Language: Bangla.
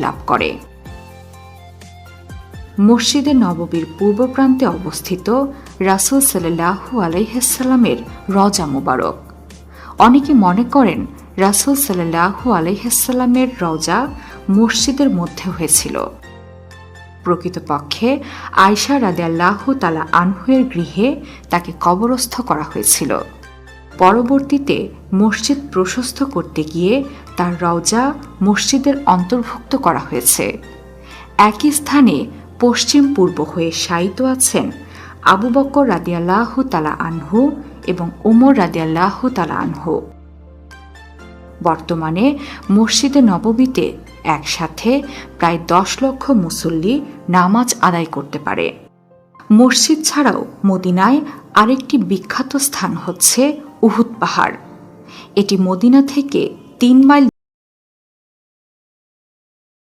লাভ করে। মসজিদে নববীর পূর্ব প্রান্তে অবস্থিত রাসুল সাল্লাহু আলাইহাল্লামের রজা মুবারক। অনেকে মনে করেন রাসুল সাল্লাহু আলাইহাল্লামের রজা মসজিদের মধ্যে হয়েছিল। প্রকৃতপক্ষে আয়সা রাদিয়াল্লাহ তালা আনহুয়ের গৃহে তাকে কবরস্থ করা হয়েছিল। পরবর্তীতে মসজিদ প্রশস্ত করতে গিয়ে তার রওজা মসজিদের অন্তর্ভুক্ত করা হয়েছে। একই স্থানে পশ্চিম পূর্ব হয়ে শায়িত আছেন আবু বক্কর রাদিয়াল্লাহ তালা আনহু এবং উমর রাদিয়াল্লাহ তালা আনহু। বর্তমানে মসজিদে নববীতে একসাথে প্রায় দশ লক্ষ মুসল্লি নামাজ আদায় করতে পারে। মসজিদ ছাড়াও মদিনায় আরেকটি বিখ্যাত স্থান হচ্ছে উহুদ পাহাড়। এটি মদিনা থেকে তিন মাইল